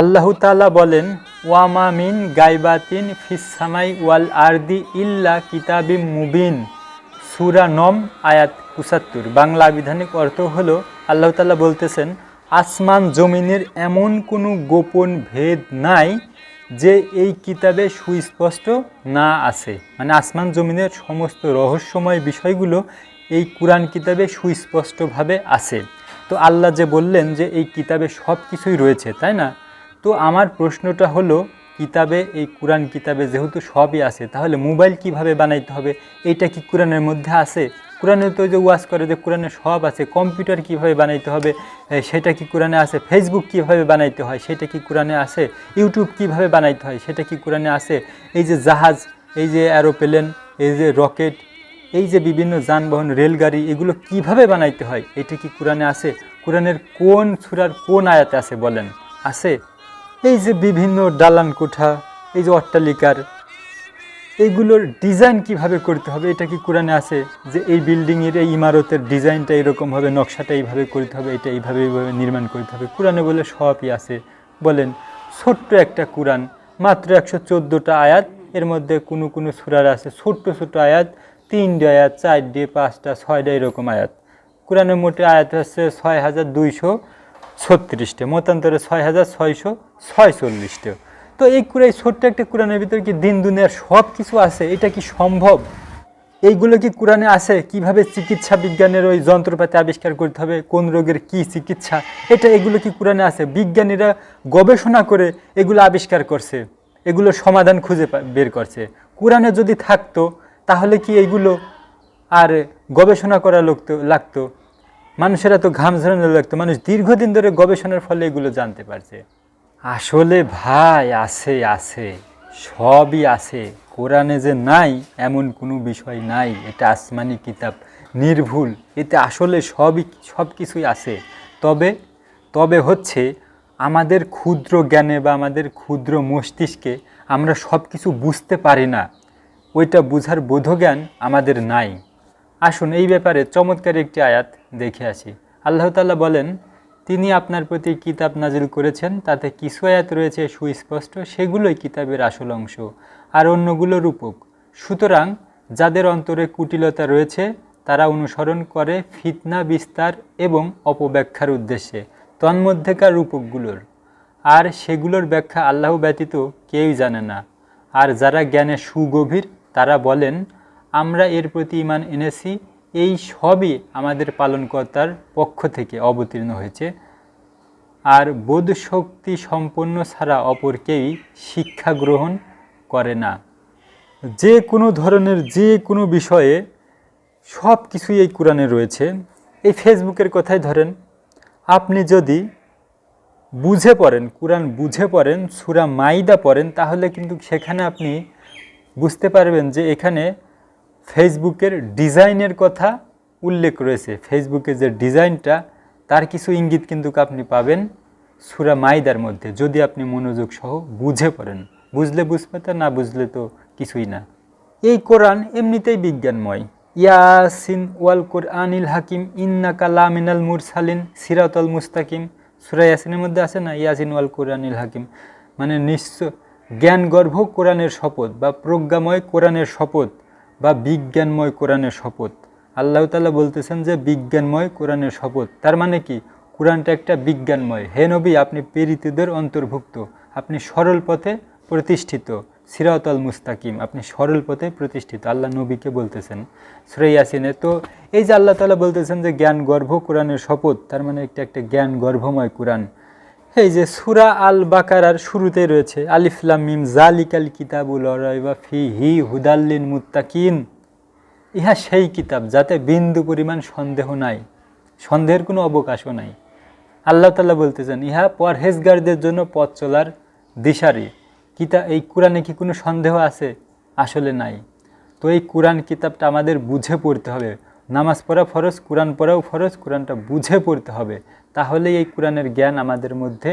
আল্লাহ তাআলা বলেন ওয়ামা মিন গাইবাতিন ফিসামাই ওয়াল আরদি ইল্লা কিতাবিম মুবিন। সুরা নম, আয়াত পঁচাত্তর। বাংলা আবিধানিক অর্থ হলো, আল্লাহ তাআলা বলতেছেন, আসমান জমিনের এমন কোনো গোপন ভেদ নাই যে এই কিতাবে সুস্পষ্ট না আছে। মানে আসমান জমিনের সমস্ত রহস্যময় বিষয়গুলো এই কোরআন কিতাবে সুস্পষ্টভাবে আছে। তো আল্লাহ যে বললেন যে এই কিতাবে সব কিছুই রয়েছে, তাই না? তো আমার প্রশ্নটা হলো, কিতাবে, এই কোরআন কিতাবে যেহেতু সবই আছে, তাহলে মোবাইল কীভাবে বানাইতে হবে? এইটা কি কোরআনের মধ্যে আছে? কোরআনে তো যে ওয়াজ করে যে কোরআনে সব আছে, কম্পিউটার কীভাবে বানাইতে হবে? সেটা কি কোরআনে আছে? ফেসবুক কীভাবে বানাইতে হয়? সেটা কি কোরআনে আছে? ইউটিউব কীভাবে বানাইতে হয়? সেটা কি কোরআনে আছে? এই যে জাহাজ, এই যে অ্যারোপ্লেন, এই যে রকেট, এই যে বিভিন্ন যানবাহন, রেলগাড়ি, এগুলো কীভাবে বানাইতে হয়? এটা কি কোরআনে আছে? কোরআনের কোন সুরার কোন আয়াতে আছে বলেন? আছে? এই যে বিভিন্ন দালান কোঠা, এই যে অট্টালিকার, এইগুলোর ডিজাইন কীভাবে করতে হবে এটা কি কোরআনে আছে? যে এই বিল্ডিংয়ের এই ইমারতের ডিজাইনটা এরকম হবে নকশাটা এইভাবে করতে হবে, এটা এইভাবে এইভাবে নির্মাণ করতে হবে। কোরআনে বলে সবই আছে। বলেন, ছোট্ট একটা কোরআন, মাত্র একশো চোদ্দোটা আয়াত, এর মধ্যে কোনো কোনো সুরার আছে, ছোট্ট ছোট্ট আয়াত, তিনটে আয়াত, চারটে, পাঁচটা, ছয়টা এরকম আয়াত। কোরআনের মোটে আয়াত হচ্ছে ছয় হাজার দুইশো ছত্রিশটা, মতান্তরে ছয় হাজার ছয়শো ছয়চল্লিশটা তো এই কুরাই ছোট্ট একটা কোরআনের ভিতরে কি দিন, দুনিয়ার সব কিছু আছে? এটা কি সম্ভব? এইগুলো কি কোরআনে আছে? কীভাবে চিকিৎসা বিজ্ঞানের ওই যন্ত্রপাতি আবিষ্কার করতে হবে? কোন রোগের কি চিকিৎসা? এটা, এগুলো কি কোরআনে আছে? বিজ্ঞানীরা গবেষণা করে এগুলো আবিষ্কার করছে। এগুলো সমাধান খুঁজে বের করছে। কোরআনে যদি থাকতো, তাহলে কি এইগুলো আর গবেষণা করা লাগতো লাগতো? মানুষেরা তো ঘাম ঝরানো লাগতো মানুষ দীর্ঘদিন ধরে গবেষণার ফলে এগুলো জানতে পারছে। আসলে ভাই, আছে আছে, সবই আছে। কোরআনে যে নাই, এমন কোনো বিষয় নাই। এটা আসমানি কিতাব, নির্ভুল। এতে আসলে সবই সব কিছুই আছে। তবে তবে হচ্ছে, আমাদের ক্ষুদ্র জ্ঞানে বা আমাদের ক্ষুদ্র মস্তিষ্কে আমরা সব কিছু বুঝতে পারি না। ওইটা বুঝার বোধজ্ঞান আমাদের নাই। আসুন, এই ব্যাপারে চমৎকার একটি আয়াত দেখে আসি। আল্লাহ তাআলা বলেন, তিনি আপনার প্রতি কিতাব নাজিল করেছেন, তাতে কিছু আয়াত রয়েছে সুস্পষ্ট, সেগুলোই কিতাবের আসল অংশ, আর অন্যগুলো রূপক। সুতরাং যাদের অন্তরে কুটিলতা রয়েছে, তারা অনুসরণ করে ফিতনা, বিস্তার এবং অপব্যাখ্যার উদ্দেশ্যে, তন্মধ্যেকার রূপকগুলোর। আর সেগুলোর ব্যাখ্যা আল্লাহ ব্যতীত কেউই জানে না। আর যারা জ্ঞানে সুগভীর, তারা বলেন আমরা এর প্রতি ইমান এনেছি। এই সবই আমাদের পালনকর্তার পক্ষ থেকে অবতীর্ণ হয়েছে। আর বোধ শক্তি সম্পন্ন ছাড়া অপর কেউই শিক্ষা গ্রহণ করে না। যে কোনো ধরনের, যে কোনো বিষয়ে সব কিছুই এই কোরআনে রয়েছে। এই ফেসবুকের কথাই ধরেন, আপনি যদি বুঝে পড়েন, কোরআন বুঝে পড়েন, সুরা মাইদা পড়েন, তাহলে কিন্তু সেখানে আপনি বুঝতে পারবেন যে এখানে ফেসবুকের ডিজাইনের কথা উল্লেখ রয়েছে। ফেসবুকের যে ডিজাইনটা, তার কিছু ইঙ্গিত কিন্তু আপনি পাবেন সুরা মাইদার মধ্যে, যদি আপনি মনোযোগ সহ বুঝে পড়েন। বুঝলে বুঝবে তা, না বুঝলে তো কিছুই না। এই কোরআন এমনিতেই বিজ্ঞানময়। ইয়াসিন ওয়াল কোরআনিল হাকিম ইন্না কালামিনাল মুরসালিন, সিরাতল মুস্তাকিম। সুরা ইয়াসিনের মধ্যে আছে না? ইয়াসিন ওয়াল কোরআনিল হাকিম। মানে নিশ্চয় জ্ঞানগর্ভ কোরআনের শপথ বা প্রজ্ঞাময় কোরআনের শপথ বা বিজ্ঞানময় কোরআনের শপথ। আল্লাহ তাআলা বলতেছেন যে বিজ্ঞানময় কোরআনের শপথ। তার মানে কি? কোরআনটা একটা বিজ্ঞানময়। হে নবী, আপনি প্রেরিতদের অন্তর্ভুক্ত। আপনি সরল পথে প্রতিষ্ঠিত। সিরাতল মুস্তাকিম, আপনি সরল পথে প্রতিষ্ঠিত। আল্লাহ নবীকে বলতেছেন। সুরাই ইয়াসিনে তো এই যে আল্লাহ তালা বলতেছেন যে জ্ঞান গর্ভ কোরআনের শপথ, তার মানে একটা একটা জ্ঞান গর্ভময় কোরআন। এই যে সুরা আল বাকারার শুরুতে রয়েছে আলিফলাম মিম জালিকাল কিতাবুল বা ফি হি হুদাল্লিন মুত্তাকিন। ইহা সেই কিতাব যাতে বিন্দু পরিমাণ সন্দেহ নাই, সন্দেহের কোনো অবকাশও নাই। আল্লাহ তাল্লাহ বলতেছেন, ইহা পরহেজগারদের জন্য পথ চলার দিশারি। কিতা, এই কোরআনে কি কোনো সন্দেহ আছে? আসলে নাই। তো এই কোরআন কিতাবটা আমাদের বুঝে পড়তে হবে। নামাজ পড়া ফরজ, কোরআন পড়াও ফরজ, কোরআনটা বুঝে পড়তে হবে। তাহলেই এই কোরআনের জ্ঞান আমাদের মধ্যে